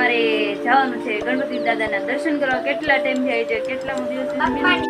અમારે જવાનું છે ગણપતિ દાદાના દર્શન કરવા. કેટલા ટાઈમ થાય છે? કેટલા દિવસ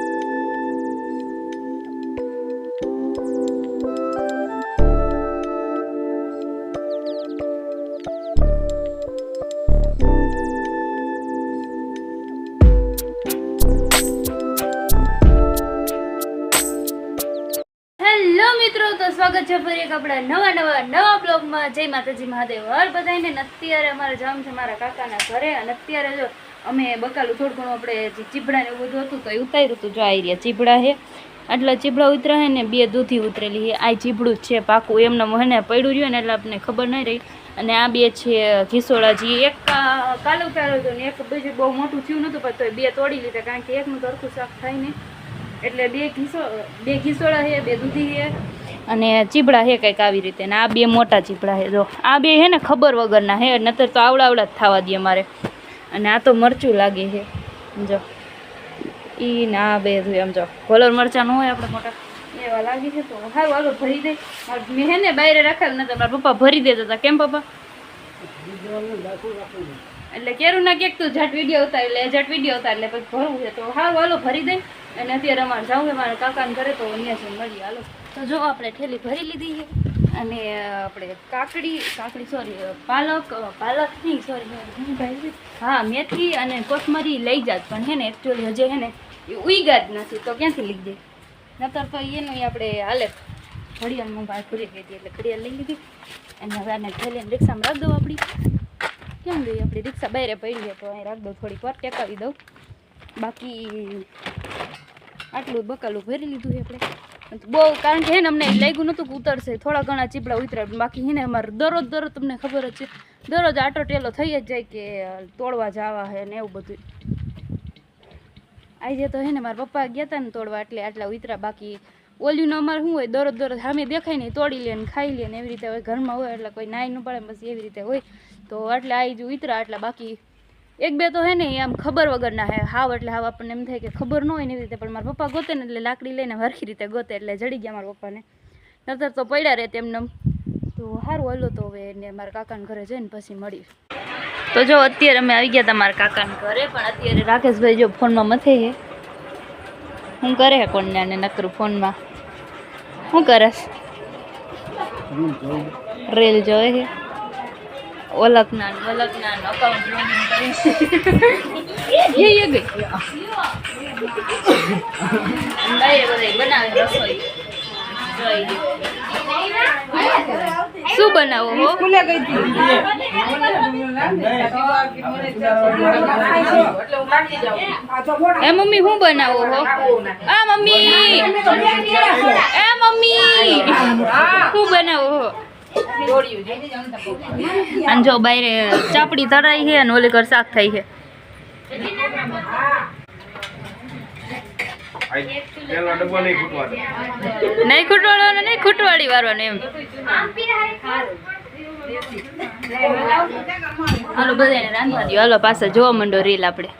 સ્વાગત છે ફરી એક આપણા નવા નવા નવા બ્લોગમાં. જય માતાજી, મહાદેવ. હર બધાને ને અત્યારે અમારે જમ છે મારા કાકાના ઘરે. અને અત્યારે જો અમે બકાલું થોડું ઘણું આપણે જે ચીબડા ને બધું હતું તો એ ઉતાર્યું હતું. જો આ રહ્યા ચીબડા છે. આટલા ચીબડા ઉતરા ને બે દૂધી ઉતરેલી છે. આ ચીબડું જ છે પાકું. એમને મને પડ્યું રહ્યું ને એટલે આપણને ખબર નહીં રહી. અને આ બે છે ઘીસોળાજી એક કા- કાલો ઉતાર્યો હતો ને એક બીજું બહુ મોટું થયું નહોતું પણ તો બે તોડી લીધા કારણ કે એકનું તરખું શાક થાય નહીં એટલે બે ઘીસો, બે ઘીસોળા છે, બે દૂધી છે. અને ચીબડા છે કંઈક આવી રીતે. ને આ બે મોટા ચીબડા છે જો, આ બે છે ને ખબર વગરના હે, નતર તો આવડા આવડા જ થવા દે અમારે. અને આ તો મરચું લાગે છે જો, ઈ ના બે એમ જો. કોલર મરચાં ન હોય આપણે મોટા. એવા લાગે છે તો સારું હાલો, ભરી દે. મેં હે ને બહાર રાખેલ નતા મારા પપ્પા ભરી દેતા હતા. કેમ પપ્પા? એટલે કેરું ના ક્યાંક તું ઝટ વીડિયો ઉતાર, એટલે ઝટ વીડિયો ઉતાર, એટલે પછી ભરવું છે. તો હારું, હાલો, ભરી દે. અને અત્યારે અમારે છે, મારા કાકાને ઘરે તો અહીંયા છે મળીએ. હાલો. તો જો આપણે ઠેલી ભરી લીધી છે અને આપણે કાકડી કાકડી સોરી પાલક પાલક નહીં સોરી હા, મેથી અને કોથમરી લઈ જાત, પણ હે ને એકચ્યુઅલી હજી હે ને, એ ઉઈગા જ નથી, તો ક્યાંથી લઈ જાય? નતર તો એનું આપણે હાલે ઘડિયાળમાં બહાર ભૂલી ગઈ હતી એટલે ઘડિયાળ લઈ લીધી. અને હવે આને થેલીને રિક્ષામાં રાખ દઉં આપણી. કેમ ગઈ આપણી રિક્ષા બહાર પડી છે, તો અહીં રાખ દઉં, થોડીક વાર ટેકાવી દઉં. બાકી આટલું બકાલું ભરી લીધું છે આપણે. બહુ, કારણ કે ને અમને લાગ્યું નહોતું કે ઉતરશે. થોડા ઘણા ચીપડા ઉતર્યા. બાકી હે ને અમારે દરરોજ દરરોજ તમને ખબર જ છે. દરરોજ આટો ટેલો થઈ જ જાય કે તોડવા જવા હે ને એવું બધું આજે તો હે ને મારા પપ્પા ગયા હતા ને તોડવા એટલે આટલા ઉતરા બાકી ઓલ્યું અમારે શું હોય, દરરોજ દરરોજ સામે દેખાય ને તોડી લે ને ખાઈ લે ને એવી રીતે હોય. ઘરમાં હોય એટલે કોઈ નાઈ ન પડે બસ એવી રીતે હોય. તો એટલે આવી જ ઉતરા આટલા બાકી એક બે તો હે ને આમ ખબર વગરના હે હાવ એટલે હાવ આપણને એમ થાય કે ખબર ન હોય ને એવી રીતે પણ મારા પપ્પા ગોતે ને એટલે લાકડી લઈને હરખી રીતે ગોતે એટલે જડી ગયા મારા પપ્પાને. નતર તો પડ્યા રહે તેમને તો સારું હલો તો હવે એને મારા કાકાના ઘરે જઈને પછી મળી તો જો અત્યારે અમે આવી ગયા હતા મારા કાકાના ઘરે પણ અત્યારે રાકેશભાઈ જો ફોનમાં મથે હે. હું કરે હે કોણને આને નકરું ફોનમાં? શું કરસ રેલ જોવે છે ઓલખના ને ઓલખના ને અકાઉન્ટ લોગિન કરી. એ એ ગઈ. બાય બધાય બનાવે રસોઈ. શું બનાવો હો? એ મમ્મી શું બનાવો હો? આ મમ્મી. એ મમ્મી. શું બનાવો હો? અને જો બાયરે ચાપડી તરાઈ છે અને ઓલી કર શાક થઈ છે. નહીં ડબ્બા નહીં ખૂટવાડવાનો ખૂટવાડી વારવાનું એમ. હાલો પાછા જોવા માંડો રીલ આપણે.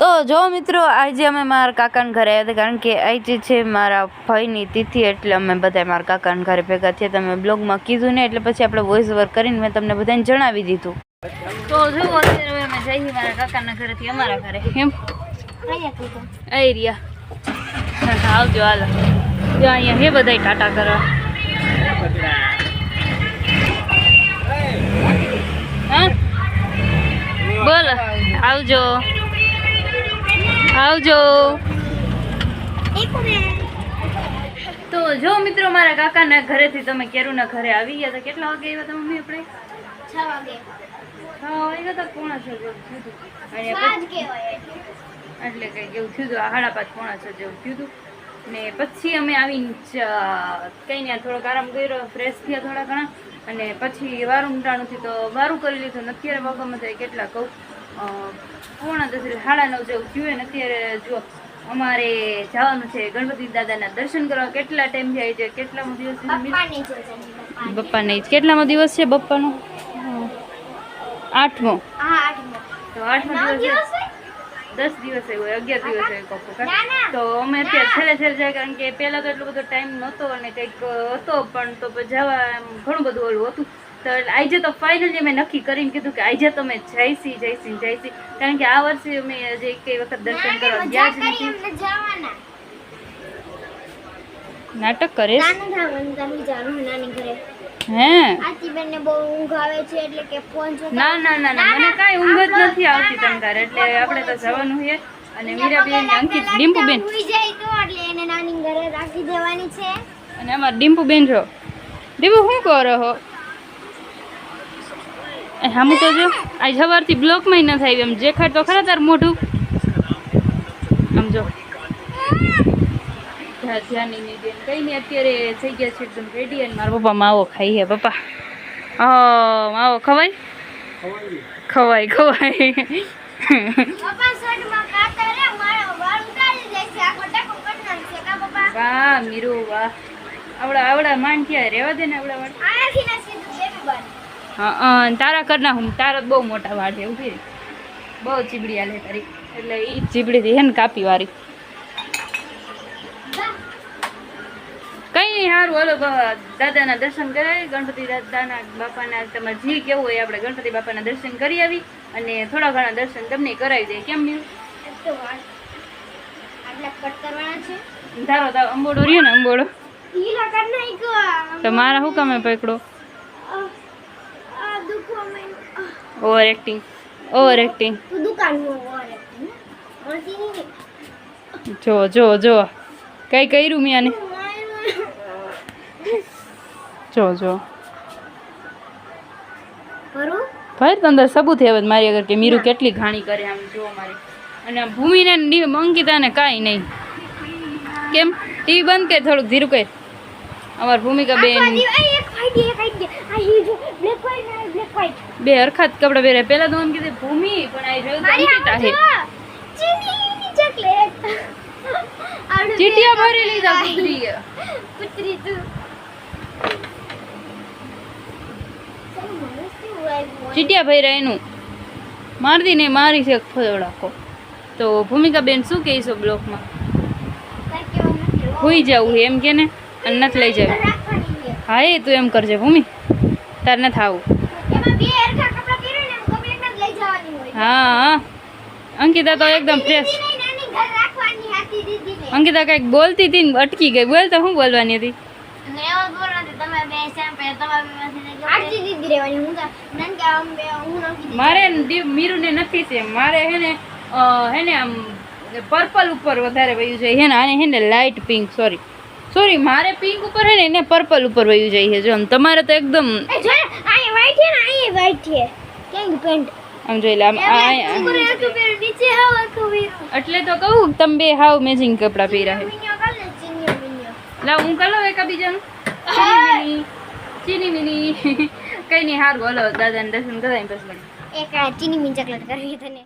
તો જો મિત્રો આજે અમે મારા કાકાના ઘરે આવ્યા હતા કારણ કે આજે છે મારા ભાઈની તિથિ એટલે અમે બધા મારા કાકાના ઘરે ભેગા થયા તમે બ્લોગમાં કીધું ને એટલે પછી આપણે વોઇસ ઓવર કરીને મેં તમને બધાને જણાવી દીધું. તો જો અત્યારે અમે જઈએ મારા કાકાના ઘરેથી અમારા ઘરે. એમ એ રહ્યા આવજો હાલ. જો અહીંયા હે બધા ટાટા કરવા. હા? બોલો આવજો. આવજો. તો જો મિત્રો મારા કાકાના ઘરેથી તમે કેરુના ઘરે આવી ગયા હતા. કેટલા વાગે આવ્યા હતા મમ્મી આપણે? પોણા છ જેવું થયું હતું. અને પછી- એટલે. કંઈક એવું થયું હતું. આ સાડા પાંચ પોણા છ જેવું થયું હતું. ને પછી અમે આવીને કંઈ થોડોક આરામ કર્યો ફ્રેશ થયા થોડા ઘણા. અને પછી વારું ઊંડાણુંથી તો વારું કરી લીધું. અત્યારે વાગવામાં થાય કેટલા કહું? પોણા દસ સાડા નવ જેવું થયું ને અત્યારે જો અમારે જવાનું છે ગણપતિ દાદાના દર્શન કરવા કેટલા ટાઈમ થાય છે કેટલામો દિવસ બપ્પા નહીં કેટલામો દિવસ છે બપ્પાનો આઠમો. તો આઠમો દિવસ દસ દિવસે હોય અગિયાર દિવસે હોય કોકો તો અમે અત્યારે છેલ્લે છેલ્લે જાય કારણ કે પહેલા તો એટલો બધો ટાઈમ નહોતો અને કંઈક હતો પણ તો જવા ઘણું બધું ઓલું હતું. તો આજે તો ફાઇનલી અમે નક્કી કરીને કીધું કે આજે તો અમે જઈશી જઈશી જઈશી કારણ કે આ વર્ષે અમે જે કઈ વખત દર્શન કરવા ગયા જ નથી. નાટક કરે હે? બહુ ઊંઘ આવે છે એટલે કે ફોન ના ના ના ના મને કાંઈ ઊંઘ જ નથી આવતી તમતાર એટલે આપણે તો જવાનું છે. અને મીરાબેન અંકિત ડીમ્પુબેન. જાય તો એટલે એને નાની ઘરે રાખી દેવાની છે. અને અમાર ડીમ્પુબેન છો ડીમ્પુ શું કરો હામું તો જો આજ સવારથી બ્લોકમાં ન થાય એમ. જેખાડ તો ખરા તાર મોઢું. આમ જો. ધ્યા- ધ્યાની બેન કઈ નહીં અત્યારે થઈ ગયા છે એકદમ રેડી અને મારા પપ્પા માવો ખાઈ હે પપ્પા. હા માવો ખવાય? ખવાય ખવાય. વાહ મીરુ વાહ. આવડા આવડા માન ક્યાં રેવા દે ને આવડા વાળ હા તારા કરના હું તારા બહુ મોટા વાળ છે ઊભી બહુ ચીબડી આલે તારી. એટલે એ ચીબડીથી હે ને કાપી વાળી કઈ નહીં સારું હલો દાદાના દર્શન કરાવી ગણપતિ દાદાના બાપાના તમારે જે કેવું હોય આપણે ગણપતિ બાપાના દર્શન કરી આવી અને થોડા ઘણા દર્શન તમને કરાવી દઈએ. કેમ મીરુ ધારો તારો તારો અંબોડો રહ્યો ને અંબોડો. ઢીલા તો મારા શું કામે પકડો આ આ દુખવા માંડ્યું. ઓવર એક્ટિંગ ઓવર એક્ટિંગ જો જો જો. કઈ કર્યું મેં આને જો જો. ભાઈ તો અંદર સબૂત હવે મારી આગળ કે મીરું કેટલી ઘાણી કરે આમ જો મારી. અને આમ ભૂમિને ને અંકિતાને કાંઈ નહીં. કેમ? ટીવી બંધ કર થોડુંક ધીરું કર. અમાર ભૂમિકા બેન. બે હરખાત કપડા પહેરે પેલા તો એમ કીધું ભૂમિ પણ આ જોયું અંકિતા હે. ચીની ચોકલેટ. ચીટિયા ભરી લીધા પુત્રી પુત્રી તું ચીટિયા ભર્યા એનું. મારતી ને મારી છે ફોડાકો તો ભૂમિકા બેન શું કહે છે બ્લોકમાં? હોઈ જવું એમ કે ને? અને નથી લઈ જવું. હા એ તું એમ કરજે ભૂમિ. તાર નથી આવું. હા હા. અંકિતા તો એકદમ ફ્રેશ અંકિતા કંઈક બોલતી હતી ને અટકી ગઈ. બોલ તો શું બોલવાની હતી? મારે ને મીરુને નથી છે મારે હે ને હે ને આમ પર્પલ ઉપર વધારે વયું જાય. હે ને આને હે ને લાઇટ પિંક સોરી સોરી મારે પિંક ઉપર હે ને એને પર્પલ ઉપર વયું જાય છે. જો તમારે તો એકદમ આમ જોઈ લે આમ એટલે તો કહું તમે બે હાવ મેચિંગ કપડાં પહેર્યા છે. લા હું કલો એકા બીજાનું? ચીની મિની કઈ નહીં હાર બોલો દાદાને દર્શન પછી મળીએ. એક ચીની મીન ચકલેટ કરવી તને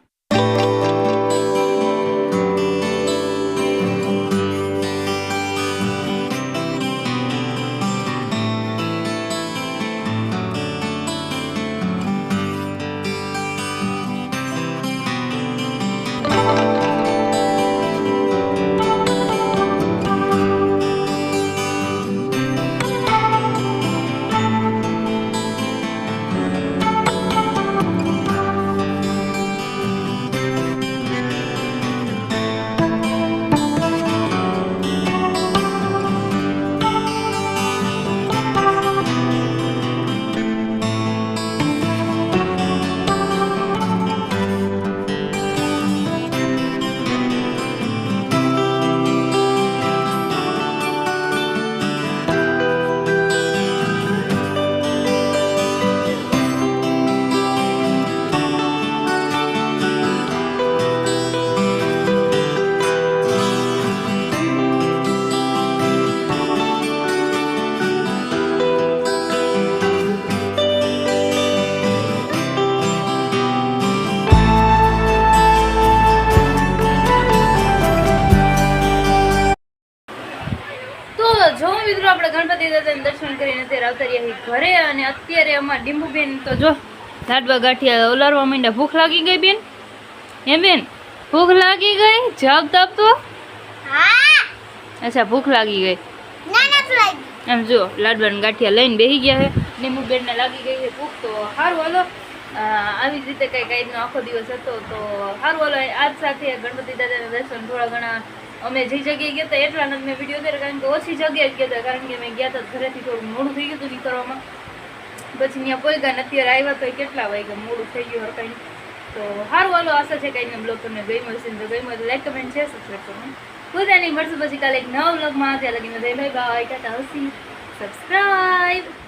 જો મિત્રો આપણે ગણપતિ દાદાને દર્શન કરીને અત્યારે આવતા ઘરે અને અત્યારે અમારા ડીંબુબેન તો જો લાડવા ગાંઠિયા ઓલારવા માંડ્યા. ભૂખ લાગી ગઈ બેન? હે બેન? ભૂખ લાગી ગઈ? જવાબ તો આપતો? અચ્છા ભૂખ લાગી ગઈ. એમ જો લાડવાના ગાંઠિયા લઈને બેસી ગયા છે. નિમુ બેનને લાગી ગઈ છે ભૂખ તો સારું હાલો. આવી જ રીતે કઈ આજનો આખો દિવસ હતો તો સારું હાલો આજ સાથે ગણપતિ દાદાના દર્શન થોડા ઘણા અમે જે જગ્યાએ ગયા હતા એટલા નથી મેં વીડિયો કર્યો કારણ કે ઓછી જગ્યાએ જ ગયા હતા કારણ કે મેં ગયા હતા ઘરેથી થોડું મોડું થઈ ગયું હતું નીકળવામાં પછી ત્યાં કોઈ ગયા અત્યારે આવ્યા તો કેટલા વાગ્યા મોડું થઈ ગયું હરકાઈ તો સારું હાલો, આશા છે કંઈ બ્લોગ તમને ગમ્યો હશે જો ગમ્યો તો લાઈક કમેન્ટ છે સબસ્ક્રાઈબ કરવાનું ભૂલતા મળશે પછી કાલે એક નવા બ્લોગમાં ત્યાં લગીને બાય બાય, ટાટા, હસી. સબસ્ક્રાઈબ